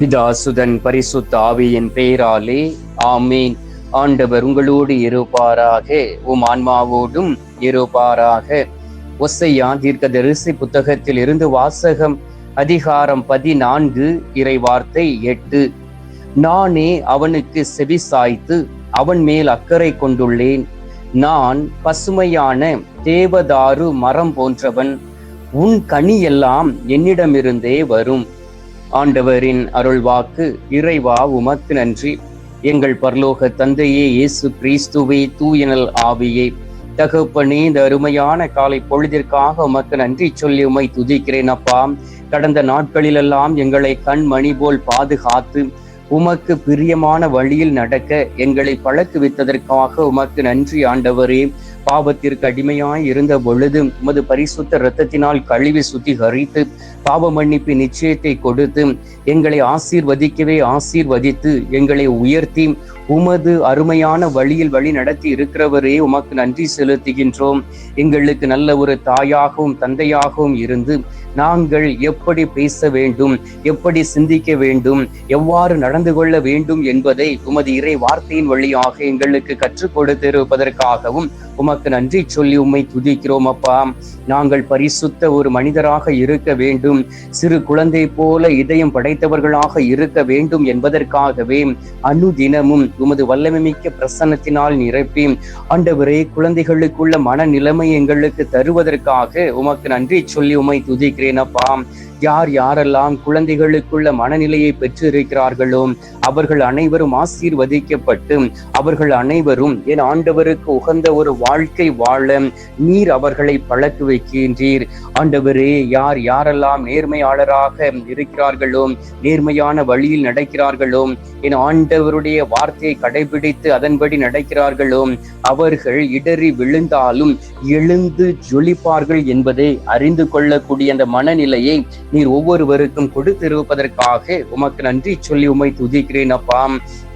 பிதாசுதன் பரிசுத்த ஆவியின் பெயராலே ஆமீன். ஆண்டவர் உங்களோடு இருப்பாராக. உம் ஆன்மாவோடும் இருப்பாராக. ஒசையா தீர்க்க தரிசி புத்தகத்தில் இருந்து வாசகம் அதிகாரம் பதினான்கு இறை வார்த்தை எட்டு. நானே அவனுக்கு செவி சாய்த்து அவன் மேல் அக்கறை கொண்டுள்ளேன். நான் பசுமையான தேவதாரு மரம் போன்றவன். உன் கனி எல்லாம் என்னிடமிருந்தே வரும். ஆண்டவரின் அருள்வாக்கு இறைவா உமக்கு நன்றி. எங்கள் பரலோக தந்தையே இயேசு கிறிஸ்துவே தூயனல் ஆவியே. தகப்பனே இந்த அருமையான காலை பொழுதிற்காக உமக்கு நன்றி சொல்லி உமை துதிக்கிறேன் அப்பா. கடந்த நாட்களிலெல்லாம் எங்களை கண் மணி போல் பாதுகாத்து உமக்கு பிரியமான வழியில் நடக்க எங்களை பழக்குவித்ததற்காக உமக்கு நன்றி ஆண்டவரே. பாவத்திற்கு அடிமையாய் இருந்த பொழுது உமது பரிசுத்த இரத்தத்தினால் கழுவி சுத்திகரித்து பாவ மன்னிப்பு நிச்சயத்தை கொடுத்து எங்களை ஆசீர்வதிக்கவே ஆசீர்வதித்து எங்களை உயர்த்தி உமது அருமையான வழியில் வழி நடத்தி இருக்கிறவரே உமக்கு நன்றி செலுத்துகின்றோம். எங்களுக்கு நல்ல ஒரு தாயாகவும் தந்தையாகவும் இருந்து நாங்கள் எப்படி பேச வேண்டும் எப்படி சிந்திக்க வேண்டும் எவ்வாறு நடந்து கொள்ள வேண்டும் என்பதை உமது இறை வார்த்தையின் வழியாக எங்களுக்கு கற்றுக் கொடுத்திருப்பதற்காகவும் உமக்கு நன்றி சொல்லி உம்மை துதிக்கிறோம் அப்பா. நாங்கள் பரிசுத்த ஒரு மனிதராக இருக்க வேண்டும். சிறு குழந்தை போல இதயம் படைத்தவர்களாக இருக்க வேண்டும் என்பதற்காகவே அனுதினமும் உமது வல்லமைமிக்க பிரசன்னத்தினால் நிரப்பி ஆண்டவரே குழந்தைகளுக்குள்ள மனநிலைமை எங்களுக்கு தருவதற்காக உமக்கு நன்றி சொல்லி உம்மை துதிக்கிறேன் அப்பா. யார் யாரெல்லாம் குழந்தைகளுக்குள்ள மனநிலையை பெற்றிருக்கிறார்களோ அவர்கள் அனைவரும் ஆசீர்வதிக்கப்பட்டு அவர்கள் அனைவரும் என் ஆண்டவருக்கு உகந்த ஒரு வாழ்க்கை வாழ நீர் அவர்களை பழக்கு வைக்கின்றீர். ஆண்டவரே யார் யாரெல்லாம் நேர்மையாளராக இருக்கிறார்களோ நேர்மையான வழியில் நடக்கிறார்களோ என் ஆண்டவருடைய வார்த்தையை கடைபிடித்து அதன்படி நடக்கிறார்களோ அவர்கள் இடறி விழுந்தாலும் எழுந்து ஜொலிப்பார்கள் என்பதை அறிந்து கொள்ளக்கூடிய அந்த மனநிலையை நீர் ஒவ்வொருவருக்கும் கொடுத்திருப்பதற்காக உமக்கு நன்றி சொல்லி உமை துதிக்கிறேன் அப்பா.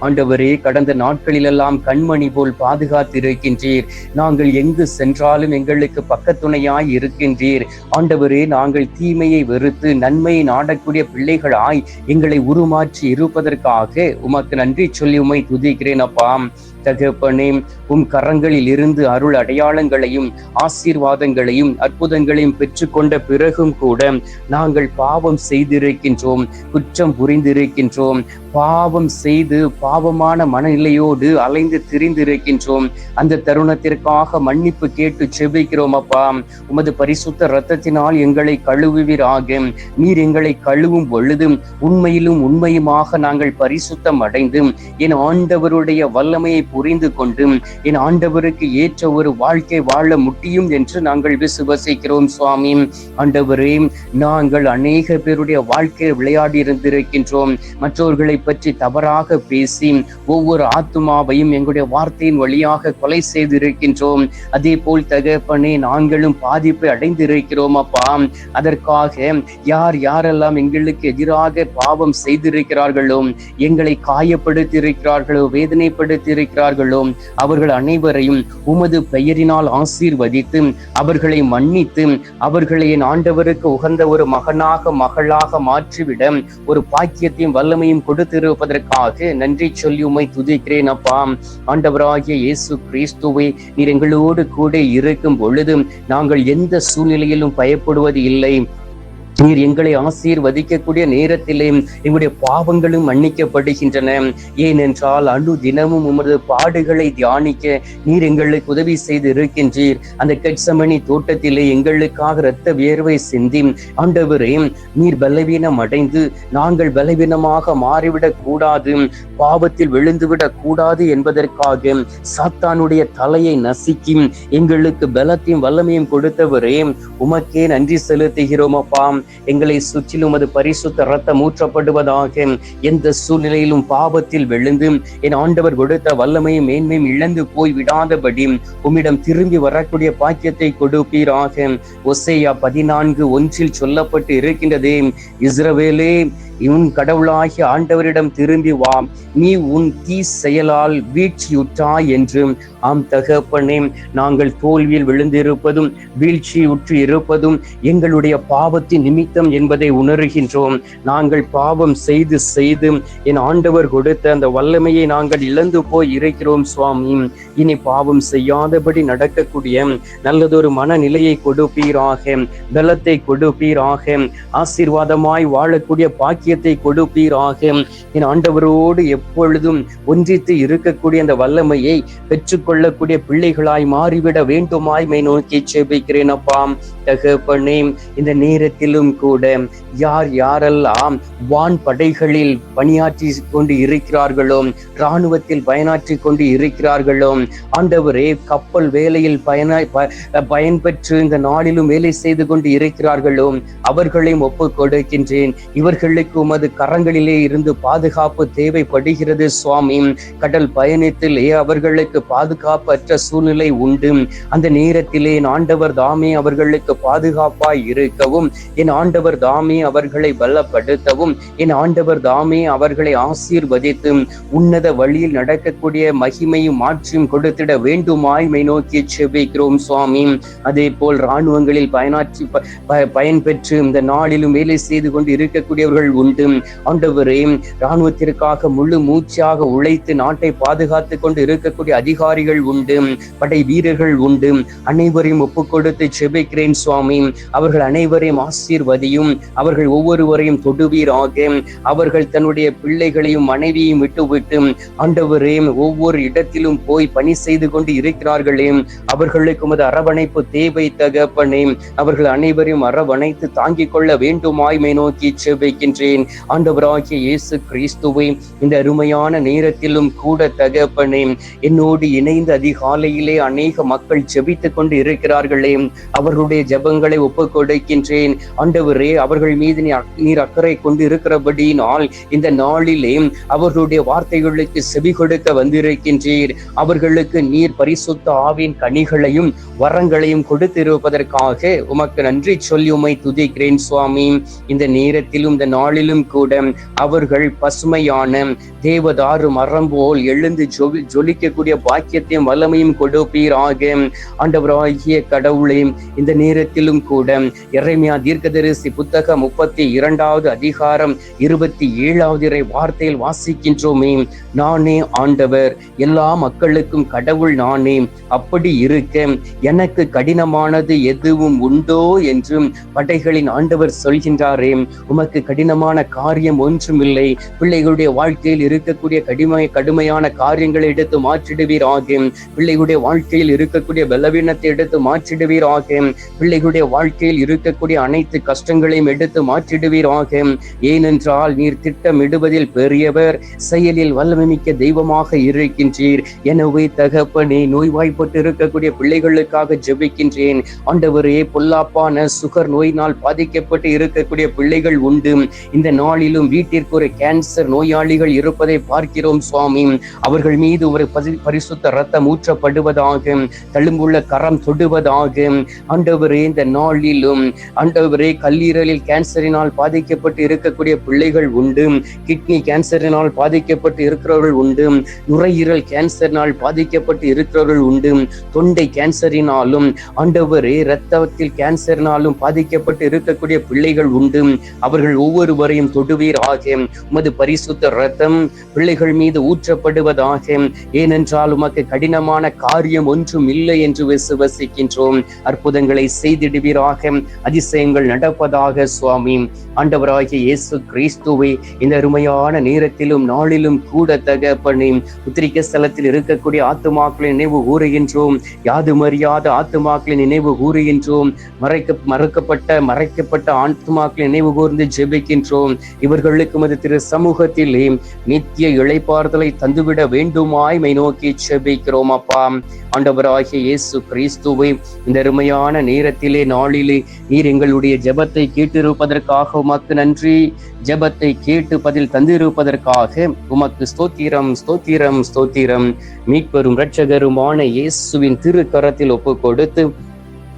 ஆண்டவரே கடந்த நாட்களிலெல்லாம் கண்மணி போல் பாதுகாத்திருக்கின்றீர். நாங்கள் எங்கு சென்றாலும் எங்களுக்கு பக்கத்துணையாய் இருக்கின்றீர். ஆண்டவரே நாங்கள் தீமையை வெறுத்து நன்மையை நாடக்கூடிய பிள்ளைகளாய் எங்களை உருமாற்றி இருப்பதற்காக உமக்கு நன்றி சொல்லி உமை துதிக்கிறேன் அப்பாம் தகப்பனே உம் கரங்களில் இருந்து அருள் அடையாளங்களையும் ஆசீர்வாதங்களையும் அற்புதங்களையும் பெற்றுக்கொண்ட பிறகும் கூட நாங்கள் பாவம் செய்திருக்கின்றோம் குற்றம் புரிந்திருக்கின்றோம். பாவம் செய்து பாவமான மனநிலையோடு அலைந்து திரிந்திருக்கின்றோம். அந்த தருணத்திற்காக மன்னிப்பு கேட்டு செபிக்கிறோம் அப்பா. உமது பரிசுத்த இரத்தத்தினால் எங்களை கழுவுவீராக. நீர் எங்களை கழுவும் பொழுது உண்மையிலும் உண்மையுமாக நாங்கள் பரிசுத்தம் அடைந்து என் ஆண்டவருடைய வல்லமையை புரிந்து கொண்டு என் ஆண்டவருக்கு ஏற்ற ஒரு வாழ்க்கை வாழ முடியும் என்று நாங்கள் விசுவசிக்கிறோம் சுவாமி. ஆண்டவரே நாங்கள் அநேக பேருடைய வாழ்க்கையை விளையாடி இருந்திருக்கின்றோம். மற்றவர்களை பற்றி தவறாக பேசி ஒவ்வொரு ஆத்துமாவையும் எங்களுடைய வார்த்தையின் வழியாக கொலை செய்திருக்கின்றோம். அதே போல் தகப்பனே நாங்களும் பாதிப்பை அடைந்திருக்கிறோம் அப்பா. அதற்காக யார் யாரெல்லாம் எங்களுக்கு எதிராக பாவம் செய்திருக்கிறார்களோ எங்களை காயப்படுத்தி இருக்கிறார்களோ வேதனைப்படுத்தி இருக்கிறார்களோ அவர்கள் அனைவரையும் உமது பெயரினால் ஆசீர்வதித்து அவர்களை மன்னித்து அவர்களை என் ஆண்டவருக்கு உகந்த ஒரு மகனாக மகளாக மாற்றிவிட ஒரு பாக்கியத்தையும் வல்லமையும் கொடுத்து கொடுத்திருப்பதற்காக நன்றி சொல்லி உமை துதிக்கிறேன் அப்பா. ஆண்டவராகிய இயேசு கிறிஸ்துவை நீர் எங்களோடு கூட இருக்கும் பொழுது நாங்கள் எந்த சூழ்நிலையிலும் பயப்படுவது இல்லை. நீர் எங்களை ஆசீர்வதிக்கக்கூடிய நேரத்திலே எங்களுடைய பாவங்களும் மன்னிக்கப்படுகின்றன. ஏனென்றால் அணு தினமும் உமது பாடுகளை தியானிக்க நீர் எங்களுக்கு உதவி செய்து இருக்கின்றீர் அந்த கெட்சமணி தோட்டத்திலே எங்களுக்காக இரத்த வியர்வை சிந்தி ஆண்டவரே நீர் பலவீனம் அடைந்து நாங்கள் பலவீனமாக மாறிவிடக் கூடாது பாவத்தில் விழுந்துவிடக் கூடாது என்பதற்காக சாத்தானுடைய தலையை நசுக்கி எங்களுக்கு பலத்தையும் வல்லமையும் கொடுத்தவரே உமக்கே நன்றி செலுத்துகிறோம் அப்பா. எங்களை சுற்றிலும் அது பரிசுத்த ரத்தம் ஊற்றப்படுவதாக எந்த சூழ்நிலையிலும் பாவத்தில் விழுந்து என் ஆண்டவர் கொடுத்த வல்லமையும் மேன்மையும் இழந்து போய் விடாதபடி உம்மிடம் திரும்பி வரக்கூடிய பாக்கியத்தை கொடுப்பீராக. ஒசையா பதினான்கு ஒன்றில் சொல்லப்பட்டு இருக்கின்றதே இஸ்ரவேலே உன் கடவுளாகிய ஆண்டவரிடம் திரும்பி வா. நீ உன் தீ செயலால் வீழ்ச்சியுற்றாய் என்று ஆம் தகப்பனே நாங்கள் தோல்வியில் விழுந்திருப்பதும் வீழ்ச்சியுற்று இருப்பதும் எங்களுடைய பாவத்தின் நிமித்தம் என்பதை உணர்கின்றோம். நாங்கள் பாவம் செய்து செய்து என் ஆண்டவர் கொடுத்த அந்த வல்லமையை நாங்கள் இழந்து போய் இருக்கிறோம் சுவாமி. இனி பாவம் செய்யாதபடி நடக்கக்கூடிய நல்லதொரு மனநிலையை கொடுப்பீராக பலத்தை கொடுப்பீராக ஆசீர்வாதமாய் வாழக்கூடிய பாக்கியத்தை கொடுப்பீராக. என் ஆண்டவரோடு எப்பொழுதும் ஒன்றித்து இருக்கக்கூடிய அந்த வல்லமையை பெற்றுக்கொள்ளக்கூடிய பிள்ளைகளாய் மாறிவிட வேண்டுமாய் மை நோக்கி செபிக்கிறேன் அப்பாம் தகப்பனே இந்த நேரத்திலும் கூட யார் யாரெல்லாம் வான் படைகளில் பணியாற்றி கொண்டு இருக்கிறார்களோ இராணுவத்தில் பயனாற்றி கொண்டு இருக்கிறார்களோ ஆண்டவரே கப்பல் வேலையில் பயன பயன்பெற்று இந்த நாளிலும் வேலை செய்து கொண்டு இருக்கிறார்களோ அவர்களையும் ஒப்புக் கொடுக்கின்றேன். இவர்களுக்கு உமது கரங்களிலே இருந்து பாதுகாப்பு தேவைப்படுகிறது சுவாமி. கடல் பயணத்திலே அவர்களுக்கு பாதுகாப்பற்ற சூழ்நிலை உண்டு. அந்த நேரத்திலே என் ஆண்டவர் தாமே அவர்களுக்கு பாதுகாப்பாய் இருக்கவும் என் ஆண்டவர் தாமே அவர்களை பலப்படுத்தவும் என் ஆண்டவர் தாமே அவர்களை ஆசீர்வதித்து உன்னத வழியில் நடக்கக்கூடிய மகிமையும் மாற்றியும் கொடுத்திட வேண்டுமாய்மை நோக்கி செபிக்கிறோம் சுவாமி. அதே போல் இராணுவங்களில் பயனாற்றி பயன்பெற்று இந்த நாளிலும் வேலை செய்து கொண்டு இருக்கக்கூடியவர்கள் உண்டு. ஆண்டவரே இராணுவத்திற்காக முழு மூச்சாக உழைத்து நாட்டை பாதுகாத்து கொண்டு இருக்கக்கூடிய அதிகாரிகள் உண்டு. படை வீரர்கள் உண்டு. அனைவரையும் ஒப்புக் கொடுத்து செபிக்கிறேன் சுவாமி. அவர்கள் அனைவரையும் ஆசீர்வதியும். அவர்கள் ஒவ்வொருவரையும் தொடுவீராக. அவர்கள் தன்னுடைய பிள்ளைகளையும் மனைவியையும் விட்டுவிட்டு ஆண்டவரே ஒவ்வொரு இடத்திலும் போய் பணி செய்து கொண்டு இருக்கிறார்களே. அவர்களுக்கு உமது அரவணைப்பு தேவை தகப்பனே. அவர்கள் அனைவரையும் அரவணைத்து தாங்கிக் கொள்ள வேண்டுமாய்மை நோக்கி செபிக்கின்றேன். ஆண்டவராகிய இயேசு கிறிஸ்துவை இந்த அருமையான நேரத்திலும் கூட தகப்பனே என்னோடு இணைந்து அதிகாலையிலே அநேக மக்கள் ஜெபித்துக் கொண்டு இருக்கிறார்களே அவர்களுடைய ஜபங்களை ஒப்புக் கொடுக்கின்றேன் ஆண்டவரே அவர்கள் மீது நீர் அக்கறை கொண்டு இருக்கிறபடியினால் இந்த நாளிலே அவர்களுடைய வார்த்தைகளுக்கு செவி கொடுக்க வந்திருக்கின்றீர். அவர்களுக்கு நீர் பரிசுத்த ஆவின் கனிகளையும் வரங்களையும் கொடுத்திருப்பதற்காக உமக்கு நன்றி சொல்லி உமை துதிக்கிறேன் சுவாமி. இந்த நேரத்திலும் இந்த நாளில் மேலும் கூட அவர்கள் பசுமையான தேவதாறு மரம் போல் எழுந்து ஜொலி ஜொலிக்கக்கூடிய பாக்கியத்தையும் வல்லமையும் கொடுப்பீராக. ஆண்டவராகிய கடவுளே இந்த நேரத்திலும் கூட இறைமையா தீர்க்கதரிசி புத்தகம் முப்பத்தி இரண்டாவது அதிகாரம் இருபத்தி ஏழாவது இறை வார்த்தையில் வாசிக்கின்றோமே நானே ஆண்டவர் எல்லா மக்களுக்கும் கடவுள் நானே அப்படி இருக்க எனக்கு கடினமானது எதுவும் உண்டோ என்று படைகளின் ஆண்டவர் சொல்கின்றாரே உமக்கு கடினமான கடினமான காரியம் ஒன்றுமில்லை. பிள்ளைகளுடைய வாழ்க்கையில் இருக்கக்கூடிய கடுமை கடுமையான காரியங்களை எடுத்து மாற்றிடுவீர் ஆகும் பிள்ளைகளுடைய வாழ்க்கையில் இருக்கக்கூடிய பலவீனத்தை எடுத்து மாற்றிடுவீர் ஆகும் பிள்ளைகளுடைய வாழ்க்கையில் இருக்கக்கூடிய அனைத்து கஷ்டங்களையும் எடுத்து மாற்றிடுவீர் ஆகும் ஏனென்றால் நீர் திட்டமிடுவதில் பெரியவர் செயலில் வல்லமிக்க தெய்வமாக இருக்கின்றீர். எனவே தகப்பனே நோய்வாய்ப்பட்டு இருக்கக்கூடிய பிள்ளைகளுக்காக ஜெபிக்கின்றேன். ஆண்டவரே பொல்லாப்பான சுகர் நோயினால் பாதிக்கப்பட்டு இருக்கக்கூடிய பிள்ளைகள் உண்டு. இந்த நாளிலும் வீட்டிற்கு ஒரு கேன்சர் நோயாளிகள் இருப்பதை பார்க்கிறோம் சுவாமி. அவர்கள் மீது ஒரு பரிசுத்த ரத்தம் ஊற்றப்படுவதாக தழும்புள்ள கரம் தொடுவதாக. ஆண்டவரே இந்த நாளிலும் ஆண்டவரே கல்லீரலில் கேன்சரினால் பாதிக்கப்பட்டு இருக்கக்கூடிய பிள்ளைகள் உண்டு. கிட்னி கேன்சரினால் பாதிக்கப்பட்டு இருக்கிறவர்கள் உண்டு. நுரையீரல் கேன்சரினால் பாதிக்கப்பட்டு இருக்கிறவர்கள் உண்டு. தொண்டை கேன்சரினாலும் ஆண்டவரே இரத்தத்தில் கேன்சரினாலும் பாதிக்கப்பட்டு இருக்கக்கூடிய பிள்ளைகள் உண்டு. அவர்கள் ஒவ்வொருவரையும் தொடுவீர் ஆக. உமது பரிசுத்த ரத்தம் பிள்ளைகள் மீது ஊற்றப்படுவதாக. ஏனென்றால் உமக்கு கடினமான காரியம் ஒன்றும் இல்லை என்று விசுவசிக்கின்றோம். அற்புதங்களை செய்திடுவீராக அதிசயங்கள் நடப்பதாக சுவாமி. ஆண்டவராகிய இயேசு கிறிஸ்துவை இந்த அருமையான நேரத்திலும் நாளிலும் கூட தகப்பனி உத்திரிக்க ஸ்தலத்தில் இருக்கக்கூடிய ஆத்துமாக்களின் நினைவு கூறுகின்றோம். யாது மரியாத ஆத்துமாக்களின் நினைவு கூறுகின்றோம். மறைக்க மறக்கப்பட்ட மறைக்கப்பட்ட ஆத்துமாக்களின் நினைவு கூர்ந்து ஜெபிக்கின்றோம். இவர்களுக்கு மது திரு சமூகத்திலே நித்திய இழைப்பார்தலை தந்துவிட வேண்டுமாய் மை நோக்கி செபிக்கிறோம் அப்பா. ஆண்டவராகிய இயேசு கிறிஸ்துவை இந்த அருமையான நேரத்திலே நாளிலே நீர் எங்களுடைய ஜெபத்தை கேட்டிருப்பதற்காக உமக்கு நன்றி. ஜெபத்தை கேட்டு பதில் தந்திருப்பதற்காக உமக்கு ஸ்தோத்திரம் ஸ்தோத்திரம் ஸ்தோத்திரம். மீட்பெரும் இரட்சகருமான இயேசுவின் திருக்கரத்தில் ஒப்பு கொடுத்து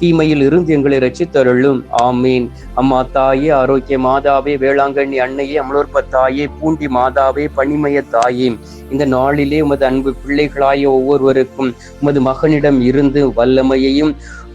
தீமையில் இருந்து எங்களை ரச்சித்தருளும் ஆமீன். அம்மா தாயே ஆரோக்கிய மாதாவே வேளாங்கண்ணி அன்னையே அமலோற்ப தாயே பூண்டி மாதாவே பனிமய தாயே இந்த நாளிலே உமது அன்பு பிள்ளைகளாய ஒவ்வொருவருக்கும் உமது மகனிடம் இருந்து வல்லமையையும்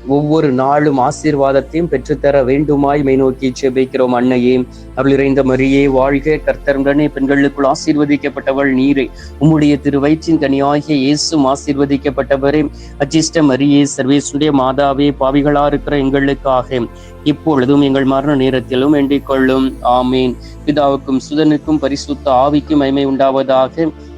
ஒவ்வொரு நாளும் ஆசீர்வாதத்தையும் பெற்றுத்தர வேண்டுமாய் மை நோக்கி செபிக்கிறோம் அன்னையே. அவள் மரியே வாழ்க கர்த்தருடனே. பெண்களுக்குள் ஆசீர்வதிக்கப்பட்டவள் நீரே. உம்முடைய திரு வயிற்றின் கனியாகிய இயேசும் ஆசீர்வதிக்கப்பட்டவரே. அச்சிஷ்ட மரியே சர்வேசுடைய மாதாவே பாவிகளா இருக்கிற எங்களுக்காக. இப்பொழுதும் எங்கள் மரண நேரத்திலும் வேண்டிக் கொள்ளும். ஆமீன். பிதாவுக்கும் சுதனுக்கும் பரிசுத்த ஆவிக்கும் மைமை உண்டாவதாக.